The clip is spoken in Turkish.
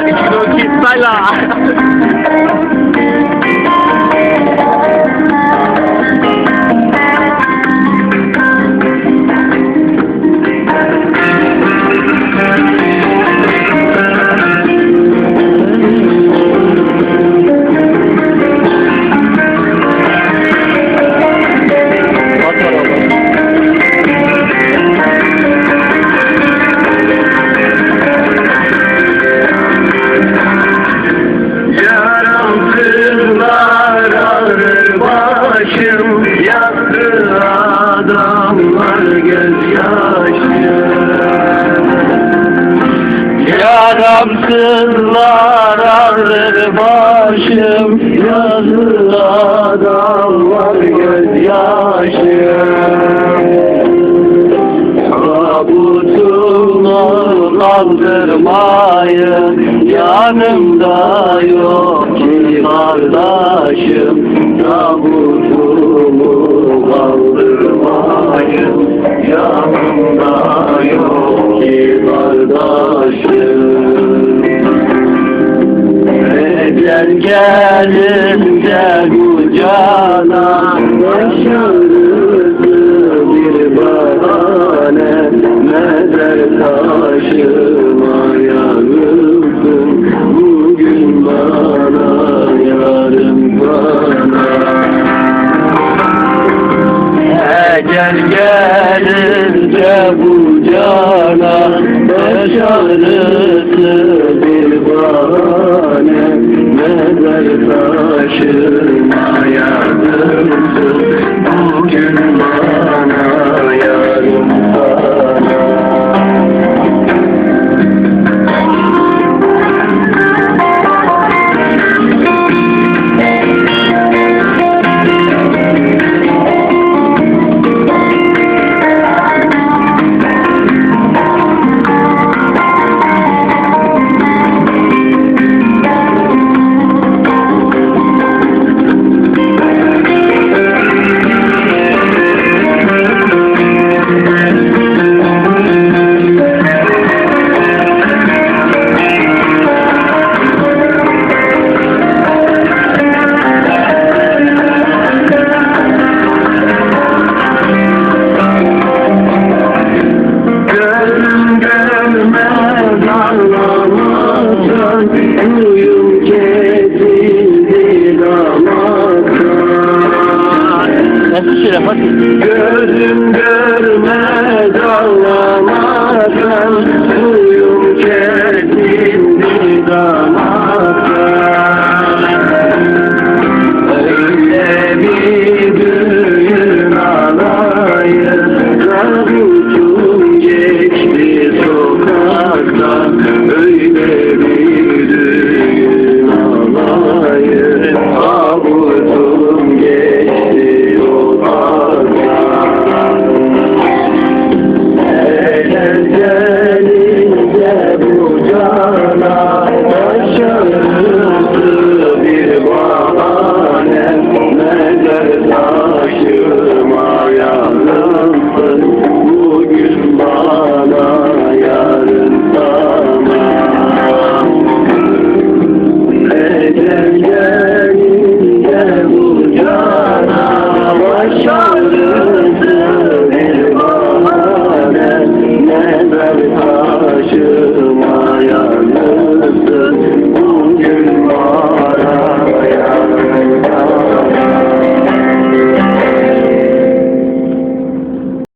你主动去揭了啦。Başım Yaktı adamlar gözyaşı. Yaramsızlar ağrır başım Yazı adamlar gözyaşı. Tabutumu kaldırmayın Yanımda yok ki kardeşim Tabutumu kaldırmayın. Yanımda yok ki kardeşim. Ecel gelince kucağına Yaşarız gelince bu cana Başarısı bir bahane Mezar taşıma Şey yapar? Gözüm görmez anlamaktan Uyum kesildi damaktan Öyle bir düğün alayım Tabutum geçti sokaktan Öyle